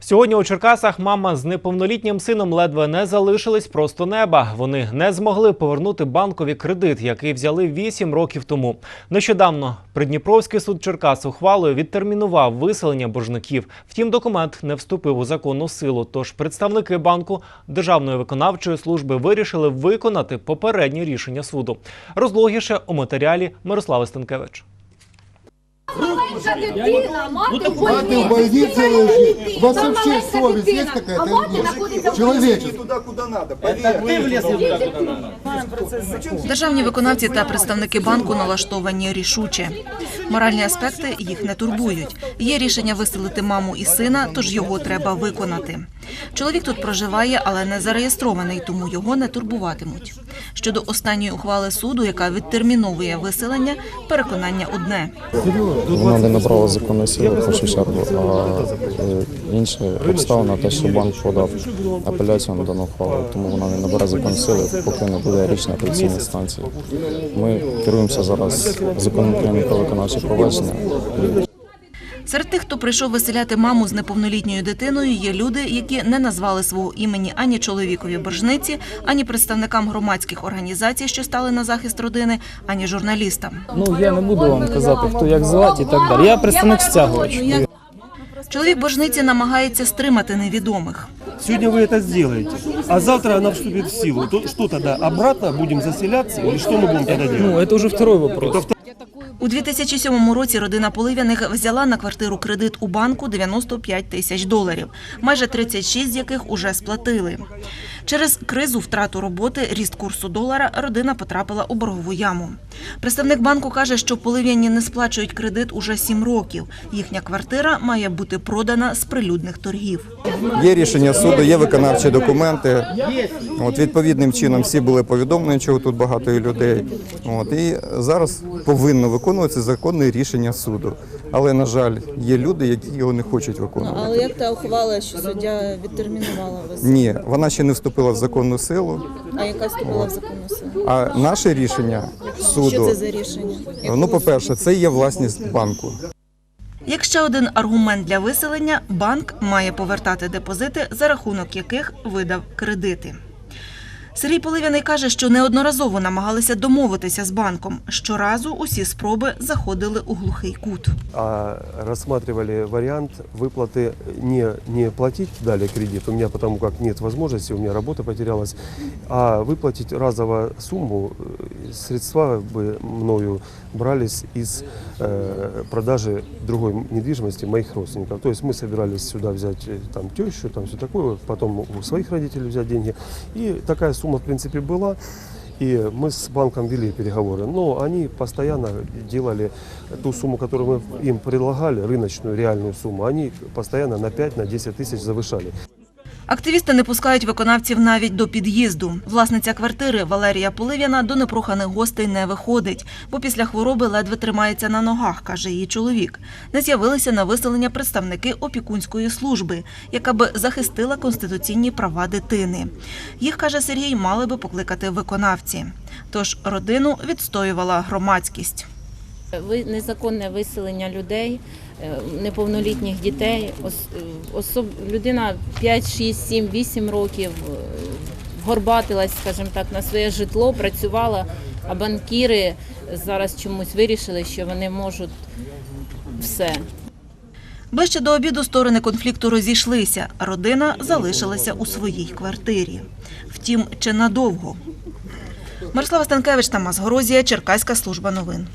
Сьогодні у Черкасах мама з неповнолітнім сином ледве не залишились просто неба. Вони не змогли повернути банкові кредит, який взяли 8 років тому. Нещодавно Придніпровський суд Черкас ухвалою відтермінував виселення боржників. Втім, документ не вступив у законну силу. Тож представники банку Державної виконавчої служби вирішили виконати попереднє рішення суду. Розлогіше у матеріалі Мирослава Станкевич. Маленька дитина, мати в Мати в больниці лежить. У вас вообще совість є какая-то? А мати знаходиться в туда, куда надо. Поверь. Державні виконавці та представники банку налаштовані рішуче. Моральні аспекти їх не турбують. Є рішення виселити маму і сина, тож його треба виконати. Чоловік тут проживає, але не зареєстрований, тому його не турбуватимуть. Щодо останньої ухвали суду, яка відтерміновує виселення, переконання одне. Вона не набрала законної сили в першу чергу, а е, інша обставина те, що банк подав апеляцію на дану ухвалу, тому вона не набере законної сили, поки не буде рішення апеляційної інстанції. Ми керуємося зараз законом України про виконавче провадження. Серед тих, хто прийшов виселяти маму з неповнолітньою дитиною, є люди, які не назвали свого імені ані чоловікові боржниці, ані представникам громадських організацій, що стали на захист родини, ані журналістам. Ну я не буду вам казати, хто як звати і так далі. Я представник стягувач. Чоловік боржниці намагається стримати невідомих. Сегодня вы это сделаете, а завтра она вступит в силу. То что тогда, обратно будем заселяться или что мы будем тогда делать? Ну, это уже второй вопрос. у 2007 році родина Поливяних взяла на квартиру кредит у банку 95 тисяч доларів, майже 36 з яких уже сплатили. Через кризу, втрату роботи, ріст курсу долара родина потрапила у боргову яму. Представник банку каже, що полив'яні не сплачують кредит уже 7 років. Їхня квартира має бути продана з прилюдних торгів. Є рішення суду, є виконавчі документи. От відповідним чином всі були повідомлені, чого тут багато людей. От і зараз повинно виконуватися законне рішення суду. Але на жаль, є люди, які його не хочуть виконувати. Але як та ухвала, що суддя відтермінувала вас? Ні, вона ще не вступила в законну силу. А яка вступила в законну силу? А наше рішення Що це за рішення? ну по-перше, це є власність банку. Як ще один аргумент для виселення, банк має повертати депозити, за рахунок яких видав кредити. Сергій Поливяний каже, що неодноразово намагалися домовитися з банком. Щоразу усі спроби заходили у глухий кут. А рассматривали вариант выплаты не, не платить далее кредит, у меня потому как нет возможности, у меня работа потерялась, а выплатить разово сумму, э, средства бы мною брались из э, продажи другой недвижимости моих родственников. То есть мы собирались сюда взять э, там тещу, там все такое, потом у своих родителей взять деньги. И такая сумма в принципе была. И мы с банком вели переговоры, но они постоянно делали ту сумму, которую мы им предлагали, рыночную реальную сумму, они постоянно на 5-10 на 10 тысяч завышали. Активісти не пускають виконавців навіть до під'їзду. Власниця квартири Валерія Поливяна до непроханих гостей не виходить, бо після хвороби ледве тримається на ногах, каже її чоловік. Не з'явилися на виселення представники опікунської служби, яка би захистила конституційні права дитини. Їх, каже Сергій, мали би покликати виконавці. Тож родину відстоювала громадськість. Незаконне виселення людей, неповнолітніх дітей. Е, Особ... Людина 5, 6, 7, 8 років е, горбатилась, скажімо так, на своє житло, працювала, а банкіри зараз чомусь вирішили, що вони можуть все. Ближче до обіду сторони конфлікту розійшлися. Родина залишилася у своїй квартирі. Втім, чи надовго? Мирослава Станкевич, Тамас Горозія, Черкаська служба новин.